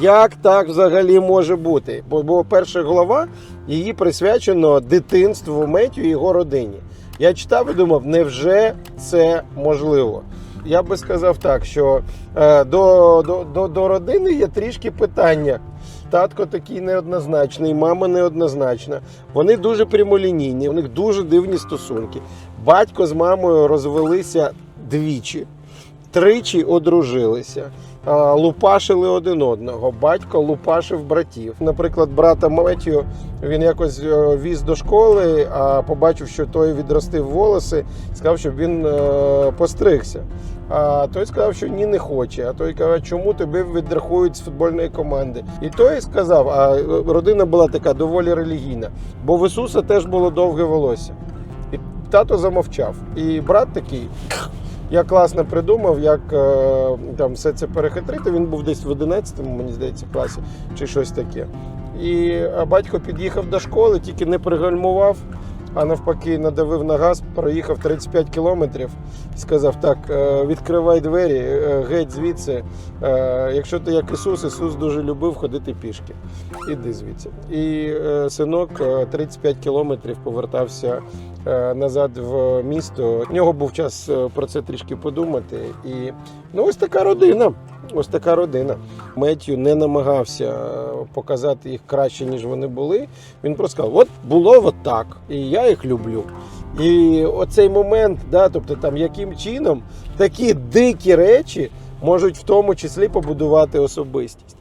Як так взагалі може бути? Бо, бо перша глава її присвячено дитинству Меттю і його родині. Я читав і думав, невже це можливо? Я би сказав так, що е, до, до, до, до родини є трішки питання. Татко такий неоднозначний, мама неоднозначна. Вони дуже прямолінійні, у них дуже дивні стосунки. Батько з мамою розвелися двічі, тричі одружилися. Лупашили один одного. Батько лупашив братів. Наприклад, брата Меттю він якось е, віз до школи, а побачив, що той відростив волоси, сказав, щоб він е, постригся. А той сказав, що ні, не хоче. А той каже, чому тебе відрахують з футбольної команди? І той сказав, а родина була така доволі релігійна, бо в Ісуса теж було довге волосся. І тато замовчав. І брат такий. Я класно придумав, як е, там все це перехитрити. Він був десь в 11-му, мені здається, класі чи щось таке. І батько під'їхав до школи, тільки не пригальмував, а навпаки, надавив на газ, проїхав 35 кілометрів і сказав: так, е, відкривай двері, е, геть звідси. Е, Якщо ти як Ісус, Ісус дуже любив ходити пішки. Іди звідси. І синок е, 35 кілометрів повертався назад в місто. В нього був час про це трішки подумати. І ну, ось така родина. Ось така родина. Меттю не намагався е, показати їх краще, ніж вони були. Він просто сказав: от було от так, і я їх люблю. І оцей момент, да, тобто там яким чином такі дикі речі можуть в тому числі побудувати особистість.